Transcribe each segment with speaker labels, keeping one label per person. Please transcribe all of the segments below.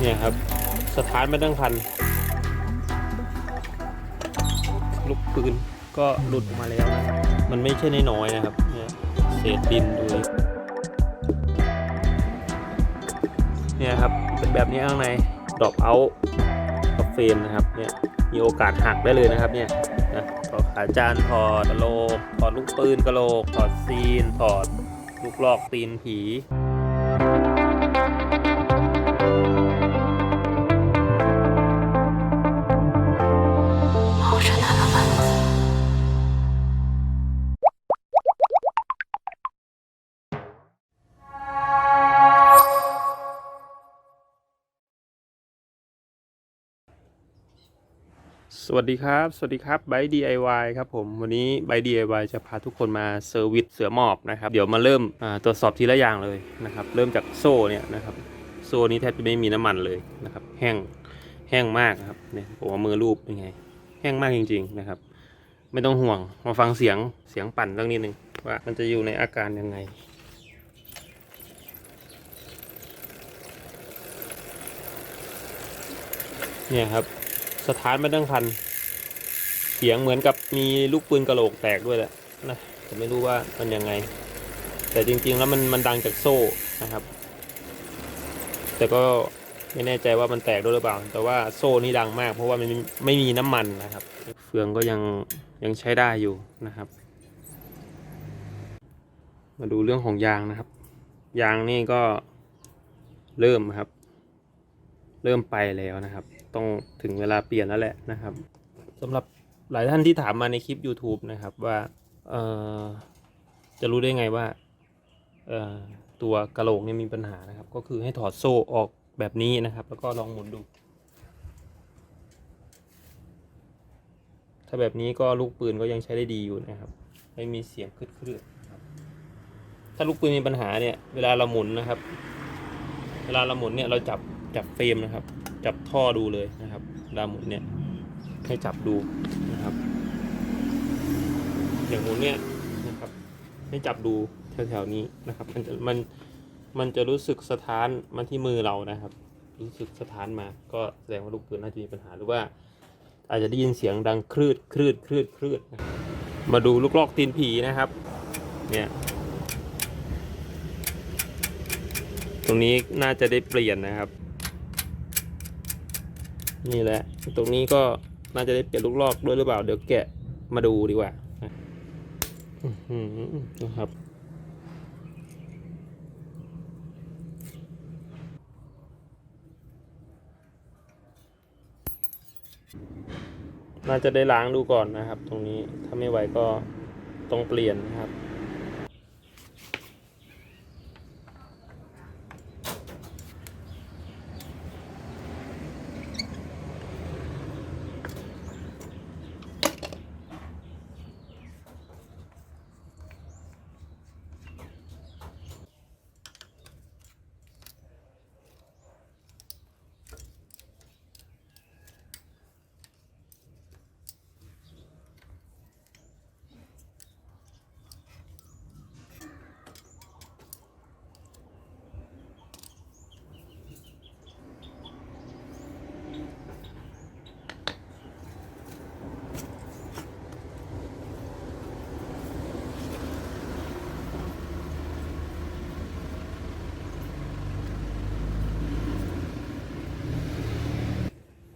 Speaker 1: เนี่ยครับ สถานไม่ตั้งพัน ลูกปืนก็หลุดออกมาแล้วนะมันไม่ใช่น้อยนะครับ เนี่ยเศษดินดูดิเนี่ยครับ เป็นแบบนี้ข้างในดรอปเอากับเฟรมนะครับ เนี่ยมีโอกาสหักได้เลยนะครับเนี่ยนะถอดขาจานถอดกระโหลกถอดลูกปืนกระโหลกถอดซีนถอดลูกหลอกตีนผี สวัสดีครับ สวัสดีครับไบ DIY ครับผมวันนี้ไบ DIY จะพาทุกคนมาเซอร์วิสเสือหมอบนะครับเดี๋ยวมาเริ่มตรวจสอบทีละอย่างเลยนะครับเริ่มจากโซ่เนี่ยนะครับโซ่นี้แทบจะไม่มีน้ำมันเลยนะครับแห้งแห้งมากครับเนี่ยผมเอามือรูปเป็นไง แห้งมากจริง ๆนะครับ ไม่ต้องห่วงมาฟังเสียงเสียงปั่นเรื่องนี้หนึ่งว่ามันจะอยู่ในอาการยังไงเนี่ยครับ สถานไม่ตั้งพัน เสียงเหมือนกับมีลูกปืนกระโหลกแตกด้วยแหละนะแต่ไม่รู้ว่ามันยังไง แต่จริงๆแล้วมันมันดังจากโซ่นะครับ แต่ก็ไม่แน่ใจว่ามันแตกด้วยหรือเปล่า แต่ว่าโซ่นี่ดังมาก เพราะว่ามันไม่มีน้ำมันนะครับ เฟืองก็ยังยังใช้ได้อยู่นะครับ มาดูเรื่องของยางนะครับ ยางนี่ก็เริ่มครับ เริ่มไปแล้วนะครับ ต้องถึงเวลาเปลี่ยนแล้วแหละนะครับสำหรับหลายท่านที่ถามมาในคลิป YouTube นะครับว่าเออจะรู้ได้ไงว่าเออตัวกระโหลกเนี่ยมีปัญหานะครับ ก็คือให้ถอดโซ่ออกแบบนี้นะครับ แล้วก็ลองหมุนดู ถ้าแบบนี้ก็ลูกปืนก็ยังใช้ได้ดีอยู่นะครับ ไม่มีเสียงคลืดๆนะครับถ้าลูกปืนมีปัญหาเนี่ย เวลาเราหมุนนะครับ เวลาเราหมุนเนี่ยเราจับจับเฟรมนะครับ จับท่อดูเลยนะครับเวลาหมุนเนี่ยให้จับดูนะครับ อย่างหมุนเนี่ยนะครับ ให้จับดูแถวๆนี้นะครับ มันจะมันมันจะรู้สึกสะท้านมาที่มือเรานะครับ รู้สึกสะท้านมา ก็แสดงว่าลูกปืนน่าจะมีปัญหาหรือว่า อาจจะได้ยินเสียงดังคลืดคลืดคลืดคลืดมาดูลูกลอกตีนผีนะครับ เนี่ยตรงนี้น่าจะได้เปลี่ยนนะครับ นี่แหละ ตรงนี้ก็น่าจะได้เปลี่ยนลูกลอกด้วยหรือเปล่า เดี๋ยวแกะมาดูดีกว่านะอื้อหือนะครับ น่าจะได้ล้างดูก่อนนะครับ ตรงนี้ถ้าไม่ไหวก็ต้องเปลี่ยนนะครับ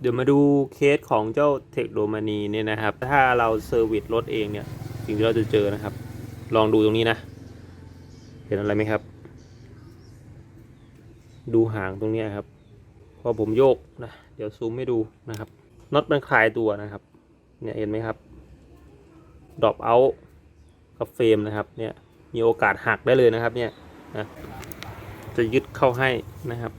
Speaker 1: เดี๋ยวมาดูเคสของเจ้าเทคโดมานีเนี่ยนะครับ ถ้าเราเซอร์วิสรถเองเนี่ย สิ่งที่เราจะเจอนะครับ ลองดูตรงนี้นะ เห็นอะไรไหมครับ ดูหางตรงนี้ครับ พอผมโยกนะ เดี๋ยวซูมให้ดูนะครับ น็อตมันคลายตัวนะครับ เนี่ยเห็นไหมครับ ดรอปเอากับเฟรมนะครับ เนี่ย มีโอกาสหักได้เลยนะครับ เนี่ยนะ จะยึดเข้าให้นะครับ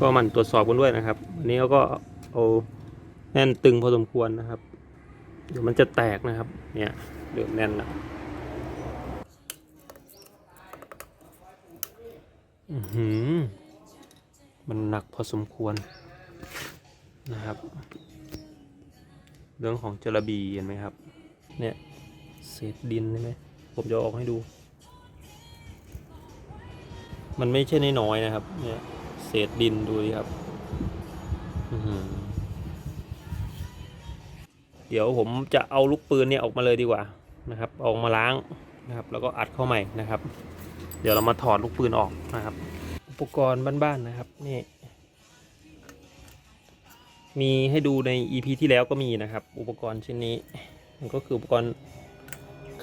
Speaker 1: ก็มันตรวจสอบกันด้วยนะครับอันนี้เขาก็เอาแน่นตึงพอสมควรนะครับ เดี๋ยวมันจะแตกนะครับ เนี่ยเดือมแน่นแล้วอือหือมันหนักพอสมควรนะครับ เรื่องของจระบีเห็นไหมครับ เนี่ยเศษดินใช่ไหมผมจะอออกให้ดู มันไม่ใช่น้อยนะครับ เนี่ย เศษดินดูดิครับเดี๋ยวผมจะเอาลูกปืนเนี่ยออกมาเลยดีกว่านะครับเอาออกมาล้างนะครับ แล้วก็อัดเข้าใหม่นะครับ เดี๋ยวเรามาถอดลูกปืนออกนะครับ อุปกรณ์บ้านๆนะครับนี่มีให้ดูใน EP ที่แล้วก็มีนะครับ อุปกรณ์ชิ้นนี้มันก็คืออุปกรณ์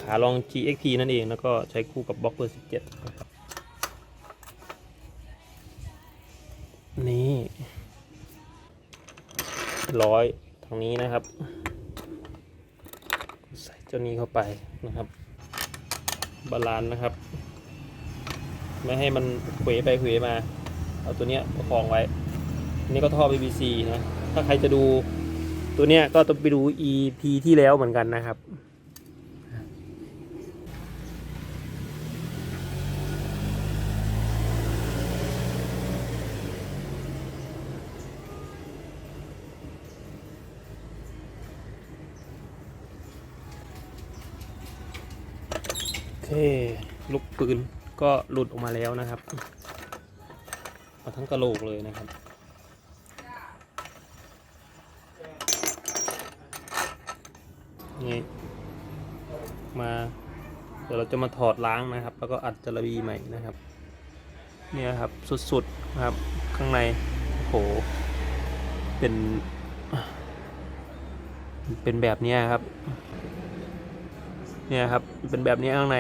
Speaker 1: ขาลอง GXP นั่นเอง แล้วก็ใช้คู่กับบล็อกเบอร์17นะครับ นี่ร้อยทางนี้นะครับ ใส่เจ้านี้เข้าไปนะครับ บาลานนะครับ ไม่ให้มันเขวไปเขวมา เอาตัวเนี้ยประคองไว้อันนี่ก็ท่อ PVC นะ ถ้าใครจะดูตัวเนี้ยก็ต้องไปดู EP ที่แล้วเหมือนกันนะครับ ลูกปืนก็หลุดออกมาแล้วนะครับเอาทั้งกระโหลกเลยนะครับ นี่มาเดี๋ยวเราจะมาถอดล้างนะครับ แล้วก็อัดจระบีใหม่นะครับ เนี่ยครับสุดๆนะครับข้างในโหเป็น เป็นแบบนี้ครับ เนี่ยครับเป็นแบบนี้ข้างใน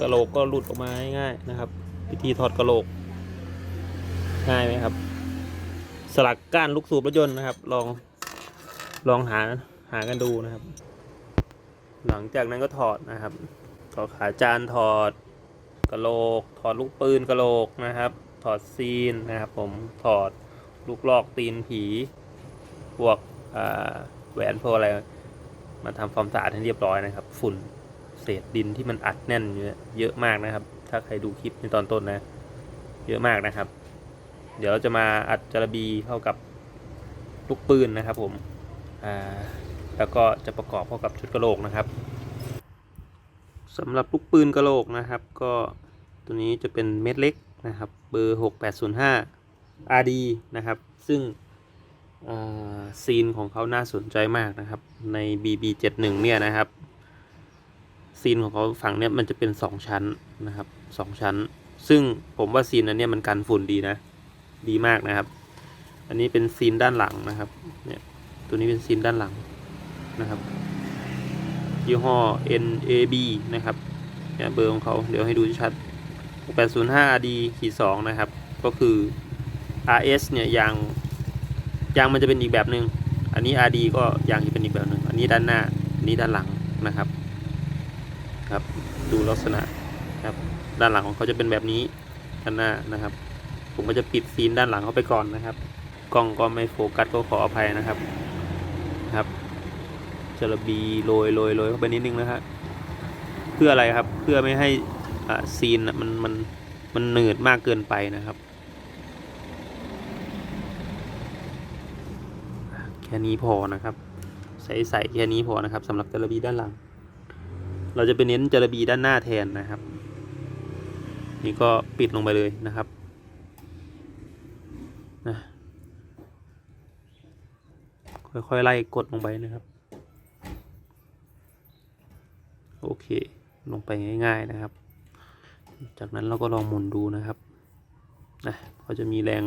Speaker 1: กระโหลกก็หลุดออกมาง่ายๆนะครับ วิธีถอดกระโหลก ง่ายไหมครับ สลักก้านลูกสูบรถยนต์นะครับ ลองลองหาหากันดูนะครับ หลังจากนั้นก็ถอดนะครับถอดขาจานถอดกระโหลก ถอดลูกปืนกระโหลกนะครับ ถอดซีนนะครับผมถอดลูกลอกตีนผีพวกแหวนพวกอะไรมาทำความสะอาดให้เรียบร้อยนะครับ ฝุ่น เศษดินที่มันอัดแน่นเยอะมากนะครับ ถ้าใครดูคลิปในตอนต้นนะ เยอะมากนะครับ เดี๋ยวเราจะมาอัดจระบีเข้ากับลูกปืนนะครับ ผมอ่าแล้วก็จะประกอบเข้ากับชุดกระโหลกนะครับสำหรับลูกปืนกระโหลกนะครับ ก็ตัวนี้จะเป็นเม็ดเล็กนะครับ เบอร์ 6805 RD นะครับ ซึ่งซีนของเขาน่าสนใจมากนะครับ ใน BB71 เนี่ยนะครับ ซีนของเขาฝั่งเนี้ยมันจะเป็นสองชั้นนะครับสองชั้น ซึ่งผมว่าซีนอันเนี้ยมันกันฝุ่นดีนะ ดีมากนะครับ อันนี้เป็นซีนด้านหลังนะครับ เนี่ยตัวนี้เป็นซีนด้านหลังนะครับยี่ห้อ NAB นะครับเนี่ยเบอร์ของเขาเดี๋ยวให้ดูชัด 805D ขีด2นะครับ ก็คือ RS เนี่ยยางยางมันจะเป็นอีกแบบหนึ่งอันนี้ RD ก็ยางจะเป็นอีกแบบหนึ่งอันนี้ด้านหน้าอันนี้ด้านหลังนะครับ ครับ ดูลักษณะครับ ด้านหลังของเขาจะเป็นแบบนี้ด้านหน้านะครับ ผมก็จะปิดซีนด้านหลังเขาไปก่อนนะครับ กล้องก็ไม่โฟกัสก็ขออภัยนะครับครับจระบีโรยโรยโรยเข้าไปนิดนึงนะฮะเพื่ออะไรครับ เพื่อไม่ให้อ่าซีนมันมันมันหนืดมากเกินไปนะครับ แค่นี้พอนะครับ ใส่ใส่แค่นี้พอนะครับสำหรับจระบีด้านหลัง เราจะไปเน้นจระบีด้านหน้าแทนนะครับ นี่ก็ปิดลงไปเลยนะครับนะค่อยๆไล่กดลงไปนะครับ โอเค ลงไปง่ายๆนะครับ จากนั้นเราก็ลองหมุนดูนะครับนะเขาจะมีแรง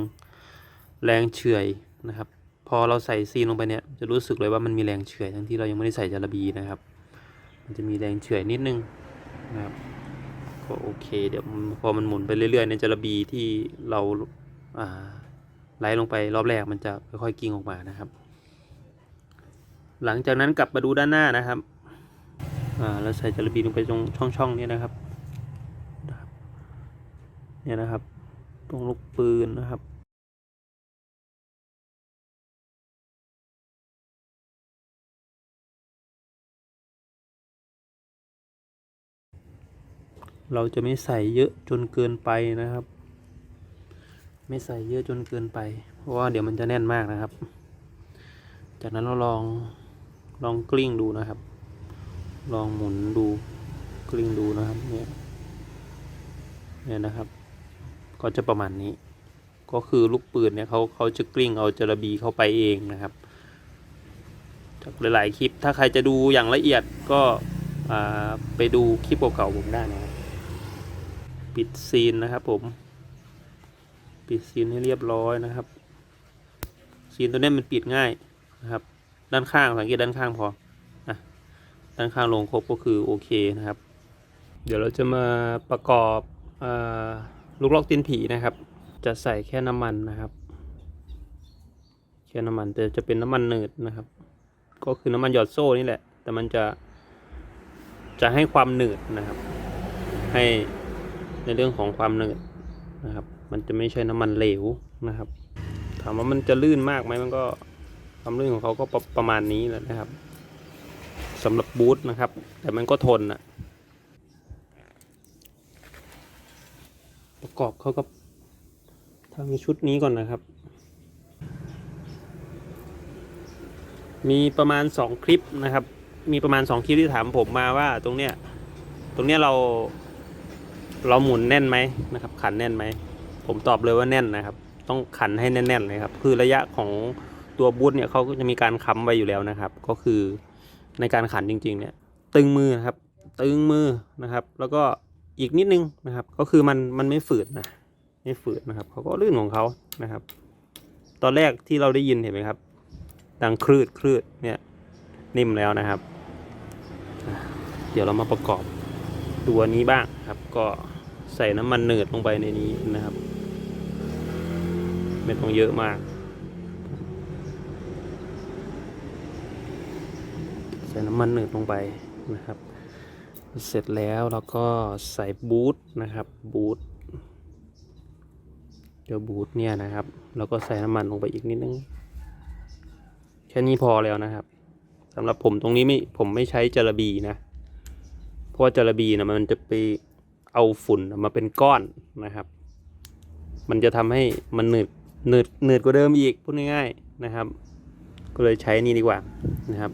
Speaker 1: แรงเฉื่อยนะครับ พอเราใส่ซีนลงไปเนี่ยจะรู้สึกเลยว่ามันมีแรงเฉื่อยทั้งที่เรายังไม่ได้ใส่จระบีนะครับ มันจะมีแรงเฉื่อยนิดนึงนะครับก็โอเค เดี๋ยวพอมันหมุนไปเรื่อยๆในจระบีที่เราไล่ลงไปรอบแรกมันจะค่อยๆกิ้งออกมานะครับ หลังจากนั้นกลับมาดูด้านหน้านะครับแล้วใส่จระบีลงไปตรงช่องๆนี้นะครับเนี่ยนะครับ ตรงลูกปืนนะครับ เราจะไม่ใส่เยอะจนเกินไปนะครับ ไม่ใส่เยอะจนเกินไป เพราะว่าเดี๋ยวมันจะแน่นมากนะครับ จากนั้นเราลองลองกลิ้งดูนะครับ ลองหมุนดูกลิ้งดูนะครับเนี่ยเนี่ยนะครับ ก็จะประมาณนี้ ก็คือลูกปืนเนี่ยเขาเขาจะกลิ้งเอาจระบีเข้าไปเองนะครับ จากหลาย ๆ คลิปถ้าใครจะดูอย่างละเอียดก็ไปดูคลิปเก่าๆผมได้นะครับ ปิดซีนนะครับ ผม ปิดซีนให้เรียบร้อยนะครับ ซีนตัวนี้มันปิดง่ายนะครับ ด้านข้างสังเกตด้านข้างพออะด้านข้างลงครบก็คือโอเคนะครับ เดี๋ยวเราจะมาประกอบอลูกลอกตีนผีนะครับ จะใส่แค่น้ำมันนะครับ แค่น้ำมันแต่จะเป็นน้ำมันเนิดนะครับ ก็คือน้ำมันหยอดโซ่นี่แหละ แต่มันจะจะให้ความหนืดนะครับ ให้ ในเรื่องของความหนืดนะครับ มันจะไม่ใช่น้ำมันเหลวนะครับ ถามว่ามันจะลื่นมากไหมมันก็ความลื่นของเขาก็ประประมาณนี้แหละนะครับสำหรับบูทนะครับ แต่มันก็ทนนะประกอบเขาก็ทำชุดนี้ก่อนนะครับ มีประมาณสองคลิปนะครับ มีประมาณสองคลิปที่ถามผมมาว่าตรงเนี้ย ตรงเนี้ยเรา เราหมุนแน่นไหมนะครับ ขันแน่นไหม ผมตอบเลยว่าแน่นนะครับ ต้องขันให้แน่นๆเลยครับ คือระยะของตัวบูทเนี่ยเขาก็จะมีการค้ำไว้อยู่แล้วนะครับ ก็คือในการขันจริง ๆ เนี่ย ตึงมือนะครับ ตึงมือนะครับ แล้วก็อีกนิดนึงนะครับ ก็คือมันมันไม่ฝืดนะไม่ฝืดนะครับเขาก็ลื่นของเขานะครับ ตอนแรกที่เราได้ยินเห็นไหมครับ ดังคลืดคลืดเนี่ยนิ่มแล้วนะครับ เดี๋ยวเรามาประกอบตัวนี้บ้างครับก็ ใส่น้ำมันเนืดลงไปในนี้นะครับ ไม่ต้องเยอะมาก ใส่น้ำมันเนืดลงไปนะครับ เสร็จแล้วเราก็ใส่บูทนะครับบูทเดี๋ยวบูทเนี่ยนะครับเราก็ใส่น้ำมันลงไปอีกนิดนึงแค่นี้พอแล้วนะครับสำหรับผมตรงนี้ไม่ผมไม่ใช้จระบีนะ เพราะว่าจระบีนะมันจะไป เอาฝุ่นมาเป็นก้อนนะครับ มันจะทำให้มันหนืดหนืดหนืดกว่าเดิมอีกพูดง่ายๆนะครับ ก็เลยใช้นี่ดีกว่านะครับ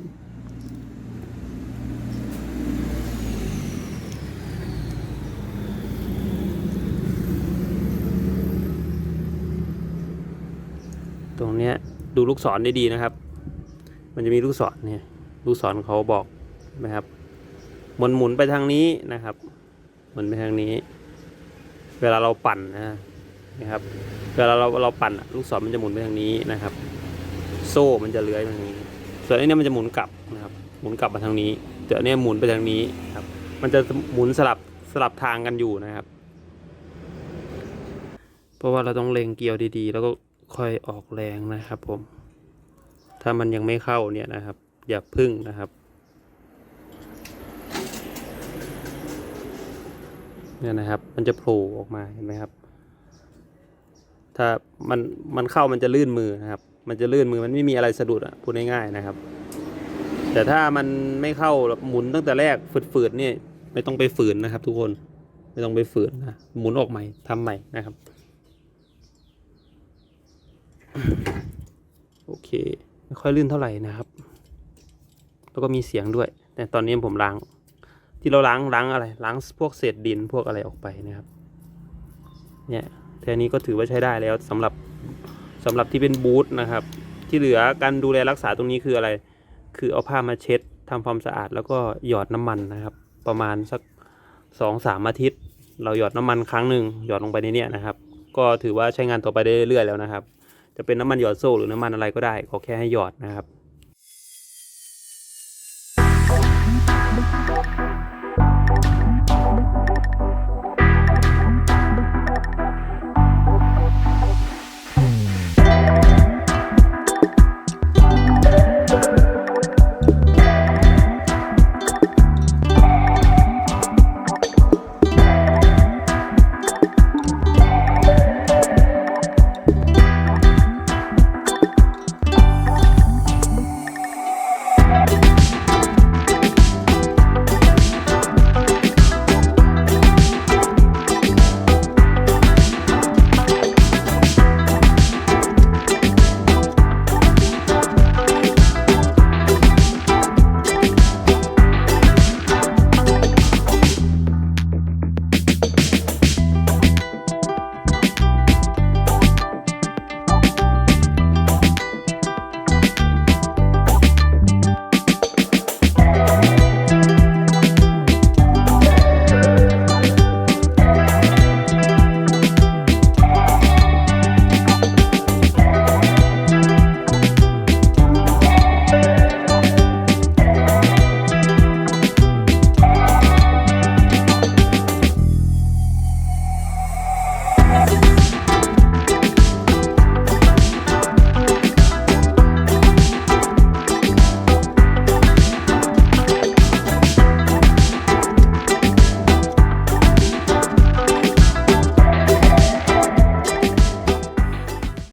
Speaker 1: ตรงเนี้ยดูลูกศรได้ดีนะครับ มันจะมีลูกศรเนี่ย ลูกศรเขาบอกนะครับหมุนหมุนไปทางนี้นะครับ มุนไปทางนี้ เวลาเราปั่นนะนะครับ เวลาเราเราปั่นลูกศรมันจะหมุนไปทางนี้นะครับ โซ่มันจะเลื้อยไปทางนี้ ส่วนอันนี้มันจะหมุนกลับนะครับ หมุนกลับมาทางนี้แต่อันนี้หมุนไปทางนี้ครับ มันจะหมุนสลับสลับทางกันอยู่นะครับ เพราะว่าเราต้องเล็งเกียวดีๆ แล้วก็ค่อยออกแรงนะครับผม ถ้ามันยังไม่เข้าเนี่ยนะครับ อย่าพึ่งนะครับ เนี่ยนะครับ มันจะโผล่ออกมาเห็นไหมครับ ถ้ามันมันเข้ามันจะลื่นมือนะครับ มันจะลื่นมือมันไม่มีอะไรสะดุดอะพูดง่ายๆนะครับ แต่ถ้ามันไม่เข้าหมุนตั้งแต่แรกฝืดๆเนี่ยไม่ต้องไปฝืนนะครับ ทุกคนไม่ต้องไปฝืนนะหมุนออกใหม่ทำใหม่นะครับโอเค ไม่ค่อยลื่นเท่าไหร่นะครับ แล้วก็มีเสียงด้วย แต่ตอนนี้ผมล้าง ที่เราล้างล้างอะไรล้างพวกเศษดินพวกอะไรออกไปนะครับ เนี่ยแค่นี้ก็ถือว่าใช้ได้แล้วสำหรับสำหรับที่เป็นบูธนะครับ ที่เหลือการดูแลรักษาตรงนี้คืออะไร คือเอาผ้ามาเช็ดทำความสะอาดแล้วก็หยอดน้ำมันนะครับ ประมาณสักสองสามอาทิตย์ เราหยอดน้ำมันครั้งหนึ่งหยอดลงไปในนี้นะครับ ก็ถือว่าใช้งานต่อไปได้เรื่อยๆแล้วนะครับ จะเป็นน้ำมันหยอดโซ่หรือน้ำมันอะไรก็ได้ขอแค่ให้หยอดนะครับ